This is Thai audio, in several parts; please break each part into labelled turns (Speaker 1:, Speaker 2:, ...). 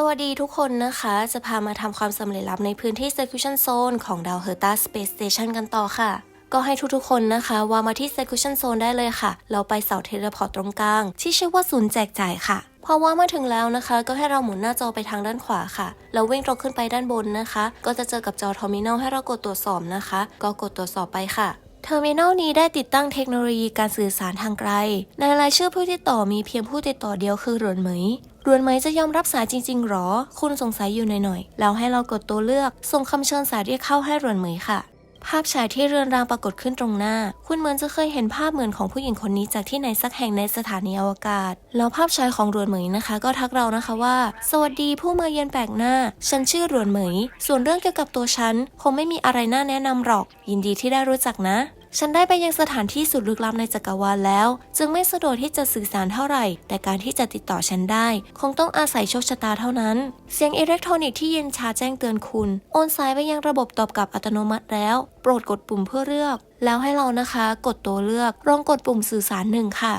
Speaker 1: สวัสดีทุกคนนะคะ จะพามาทำความสำเร็จลับในพื้นที่ Execution Zone ของดาวเฮอร์ตา Space Station กันต่อค่ะ ก็ให้ทุกๆคนนะคะ ว่ามาที่ Execution Zone ได้เลยค่ะ เราไปเสาเทเลพอร์ตตรงกลาง ที่ชื่อว่าศูนย์แจกจ่ายค่ะพอว่ามาถึงแล้วนะคะ ก็ให้เราหมุนหน้าจอไปทางด้านขวาค่ะแล้ววิ่งตรงขึ้นไปด้านบนนะคะ ก็จะเจอกับจอ Terminal ให้เรากดตรวจสอบนะคะ ก็กดตรวจสอบไปค่ะเทอร์มินอลนี้ได้ติดตั้งเทคโนโลยีการสื่อสารทางไกล ในรายชื่อผู้ติดต่อมีเพียงผู้ติดต่อเดียวคือหรวนเหมย หรวนเหมยจะยอมรับสายจริงๆหรอ คุณสงสัยอยู่หน่อยๆ แล้วให้เรากดตัวเลือก ส่งคำเชิญสายเรียกเข้าให้หรวนเหมยค่ะภาพฉายที่เรือนรางปรากฏขึ้นตรงหน้า คุณเหมือนจะเคยเห็นภาพเหมือนของผู้หญิงคนนี้จากที่ไหนสักแห่งในสถานีอวกาศ แล้วภาพฉายของรวนเหมยนะคะ ก็ทักเรานะคะว่า สวัสดีผู้มาเยือนแปลกหน้า ฉันชื่อรวนเหมย ส่วนเรื่องเกี่ยวกับตัวฉัน คงไม่มีอะไรน่าแนะนำหรอก ยินดีที่ได้รู้จักนะ ฉันได้ไปยังสถานที่สุดลึกลับในจักรวาลแล้ว จึงไม่สะดวกที่จะสื่อสารเท่าไหร่ แต่การที่จะติดต่อฉันได้ คงต้องอาศัยโชคชะตาเท่านั้น เสียงอิเล็กทรอนิกส์ที่เย็นชาแจ้งเตือนคุณ โอนสายไปยังระบบตอบกลับอัตโนมัติแล้ว โปรดกดปุ่มเพื่อเลือก แล้วให้เรานะคะ กดตัวเลือกลองกดปุ่มสื่อสารหนึ่งค่ะ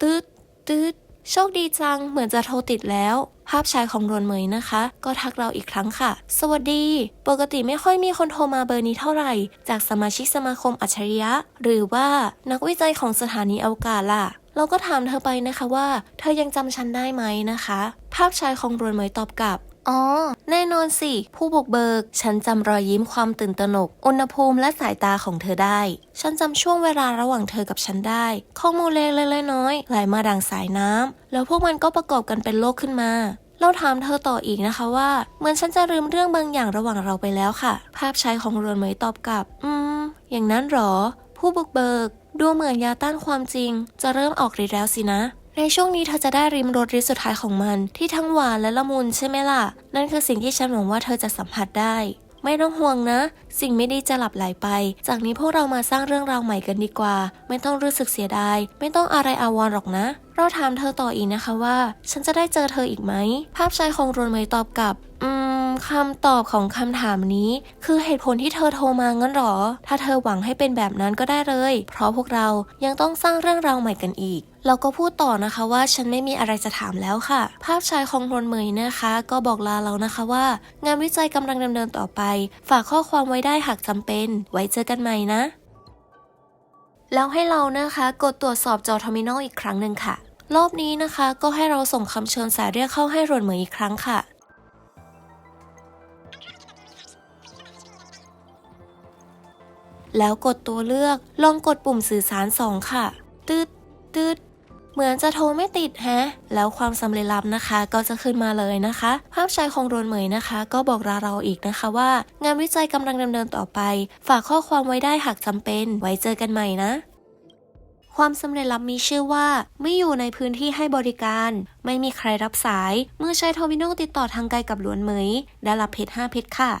Speaker 1: ตืดตืดโชคดีจังเหมือนจะโทรติดแล้ว ภาพชายของรวนเมยนะคะ ก็ทักเราอีกครั้งค่ะ สวัสดี ปกติไม่ค่อยมีคนโทรมาเบอร์นี้เท่าไหร่ จากสมาชิกสมาคมอัจฉริยะ หรือว่านักวิจัยของสถานีอวกาศล่ะเราก็ถามเธอไปนะคะว่า เธอยังจำฉันได้ไหมนะคะ ภาพชายของรวนเหมยตอบกลับ อ๋อ แน่นอนสิ ผู้บุกเบิก ฉันจำรอยยิ้มความตื่นตระหนก อุณหภูมิและสายตาของเธอได้ ฉันจำช่วงเวลาระหว่างเธอกับฉันได้ ข้อมูลเล็กๆน้อยๆไหลมาดังสายน้ำ แล้วพวกมันก็ประกอบกันเป็นโลกขึ้นมาเราถามเธอต่ออีกนะคะว่า เหมือนฉันจะลืมเรื่องบางอย่างระหว่างเราไปแล้วค่ะ ภาพชายของเรือนเหมยตอบกลับ อืม อย่างนั้นหรอ ผู้บุกเบิก ดูเหมือนยาต้านความจริง จะเริ่มออกฤทธิ์แล้วสินะ ในช่วงนี้เธอจะได้ริมรสฤทธิ์สุดท้ายของมัน ที่ทั้งหวานและละมุนใช่ไหมล่ะ นั่นคือสิ่งที่ฉันหวังว่าเธอจะสัมผัสได้ไม่ต้องห่วงนะ สิ่งไม่ดีจะหลับไหลไป จากนี้พวกเรามาสร้างเรื่องราวใหม่กันดีกว่า ไม่ต้องรู้สึกเสียดาย ไม่ต้องอะไรอาวร์หรอกนะ เราถามเธอต่ออีกนะคะว่า ฉันจะได้เจอเธออีกไหม ภาพชายของรวนเมยตอบกลับ อืม คำตอบของคำถามนี้ คือเหตุผลที่เธอโทรมางั้นหรอ ถ้าเธอหวังให้เป็นแบบนั้นก็ได้เลย เพราะพวกเรายังต้องสร้างเรื่องราวใหม่กันอีกเราก็พูดต่อนะคะว่าฉันไม่มีอะไรจะถามแล้วค่ะ ภาพชายของรนเมยนะคะ ก็บอกลาเรานะคะว่า งานวิจัยกำลังดำเนินต่อไป ฝากข้อความไว้ได้หากจำเป็น ไว้เจอกันใหม่นะ แล้วให้เรานะคะ กดตรวจสอบจอ Terminal อีกครั้งหนึ่งค่ะ รอบนี้นะคะก็ให้เราส่งคำเชิญสายเรียกเข้าให้รนเหมยอีกครั้งค่ะ แล้วกดตัวเลือกลองกดปุ่มสื่อสารสองค่ะ ตืดตืดเหมือนจะโทรไม่ติดฮะ แล้วความสำเร็จลับนะคะ ก็จะขึ้นมาเลยนะคะ ภาพชายของรวนเหมยนะคะ ก็บอกลาเราอีกนะคะว่า งานวิจัยกำลังดำเนินต่อไป ฝากข้อความไว้ได้หากจำเป็น ไว้เจอกันใหม่นะความสำเร็จลับมีชื่อว่า ไม่อยู่ในพื้นที่ให้บริการ ไม่มีใครรับสาย เมื่อใช้โทรมิโนติดต่อทางไกลกับหลวนเหมย ได้รับเพชร5เพชรค่ะ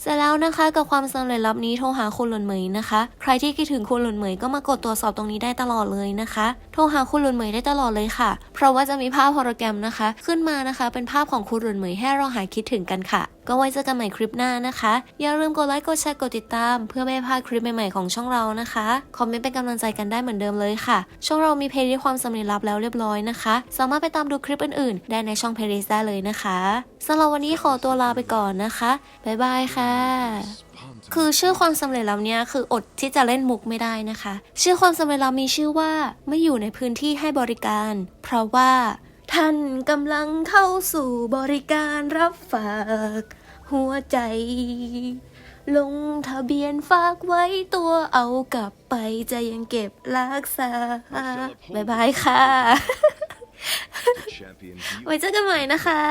Speaker 1: เสร็จแล้วนะคะกับความสำเร็จลับนี้โทรหาคุณหลุนเหมยนะคะ ใครที่คิดถึงคุณหลุนเหมยก็มากดตรวจสอบตรงนี้ได้ตลอดเลยนะคะ โทรหาคุณหลุนเหมยได้ตลอดเลยค่ะ เพราะว่าจะมีภาพโฮโลแกรมนะคะ ขึ้นมานะคะ เป็นภาพของคุณหลุนเหมยให้เราหายคิดถึงกันค่ะ ก็ไว้เจอกันใหม่คลิปหน้านะคะ อย่าลืมกดไลค์ กดแชร์ กดติดตาม เพื่อไม่พลาดคลิปใหม่ๆของช่องเรานะคะ คอมเมนต์เป็นกำลังใจกันได้เหมือนเดิมเลยค่ะ ช่องเรามีเพลย์ลิสต์ความสำเร็จลับแล้วเรียบร้อยนะคะ สามารถไปตามดูคลิปอื่นๆ ได้ในช่องเพลย์ลิสต์ได้เลยนะคะสำหรับวันนี้ขอตัวลาไปก่อนนะคะ บ๊ายบายค่ะ คือชื่อความสำเร็จลับเนี้ยคืออดที่จะเล่นมุกไม่ได้นะคะ ชื่อความสำเร็จลับมีชื่อว่าไม่อยู่ในพื้นที่ให้บริการ เพราะว่าท่านกำลังเข้าสู่บริการรับฝาก หัวใจ ลงทะเบียนฝากไว้ตัวเอากลับไปจะยังเก็บรักษาบ๊ายบายค่ะ
Speaker 2: Champion
Speaker 1: ไว้เจอกันใหม่นะคะ